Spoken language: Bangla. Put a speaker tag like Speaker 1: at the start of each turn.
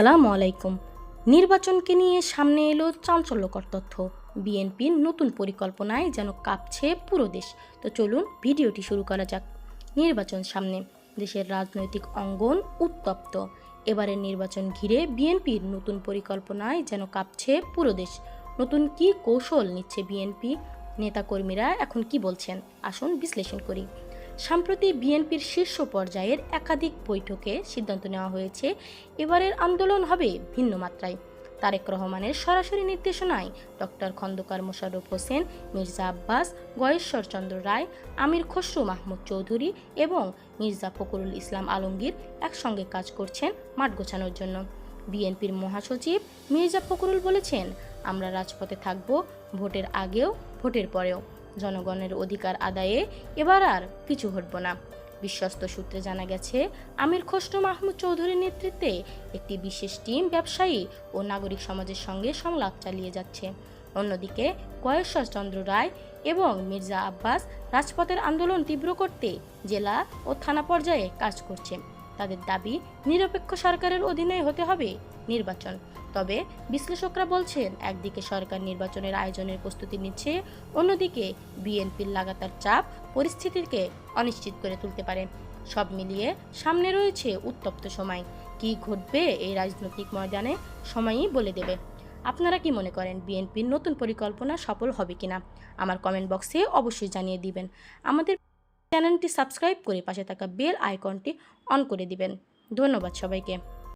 Speaker 1: আসসালামু আলাইকুম। নির্বাচনকে নিয়ে সামনে এলো চাঞ্চল্যকর তথ্য। বিএনপির নতুন পরিকল্পনায় যেন কাঁপছে পুরো দেশ। তো চলুন ভিডিওটি শুরু করা যাক। নির্বাচন সামনে। দেশের রাজনৈতিক অঙ্গন উত্তপ্ত। এবারের নির্বাচন ঘিরে বিএনপির নতুন পরিকল্পনায় যেন কাঁপছে পুরো দেশ। নতুন কি কৌশল নিচ্ছে বিএনপি? নেতাকর্মীরা এখন কি বলছেন? আসুন বিশ্লেষণ করি। সম্প্রতি বিএনপির শীর্ষ পর্যায়ের একাধিক বৈঠকে সিদ্ধান্ত নেওয়া হয়েছে, এবারের আন্দোলন হবে ভিন্ন মাত্রায়। তারেক রহমানের সরাসরি নির্দেশনায় ডক্টর খন্দকার মোশাররফ হোসেন, মির্জা আব্বাস, গয়েশ্বর চন্দ্র রায়, আমির খসরু মাহমুদ চৌধুরী এবং মির্জা ফখরুল ইসলাম আলমগীর একসঙ্গে কাজ করছেন মাঠ গোছানোর জন্য। বিএনপির মহাসচিব মির্জা ফখরুল বলেছেন, আমরা রাজপথে থাকব, ভোটের আগেও, ভোটের পরেও। জনগণের অধিকার আদায়ে এবার আর কিছু ঘটব না। বিশ্বস্ত সূত্রে জানা গেছে, আমির খসরু মাহমুদ চৌধুরীর নেতৃত্বে একটি বিশেষ টিম ব্যবসায়ী ও নাগরিক সমাজের সঙ্গে সংলাপ চালিয়ে যাচ্ছে। অন্যদিকে কয়েশ্বর চন্দ্র রায় এবং মির্জা আব্বাস রাজপথের আন্দোলন তীব্র করতে জেলা ও থানা পর্যায়ে কাজ করছে। তাদের দাবি নিরপেক্ষ সরকারের অধীনে হতে হবে নির্বাচন। তবে বিশ্লেষকরা বলছেন, একদিকে সরকার নির্বাচনের আয়োজনের প্রস্তুতি নিচ্ছে, অন্যদিকে বিএনপির লাগাতার চাপ পরিস্থিতিকে অনিশ্চিত করে তুলতে পারে। সব মিলিয়ে সামনে রয়েছে উত্তপ্ত সময়। কি ঘটবে এই রাজনৈতিক ময়দানে, সময়ই বলে দেবে। আপনারা কি মনে করেন, বিএনপির নতুন পরিকল্পনা সফল হবে কিনা? আমার কমেন্ট বক্সে অবশ্যই জানিয়ে দিবেন। আমাদের চ্যানেলটি সাবস্ক্রাইব করে পাশে থাকা বেল আইকনটি অন করে দিবেন। ধন্যবাদ সবাইকে।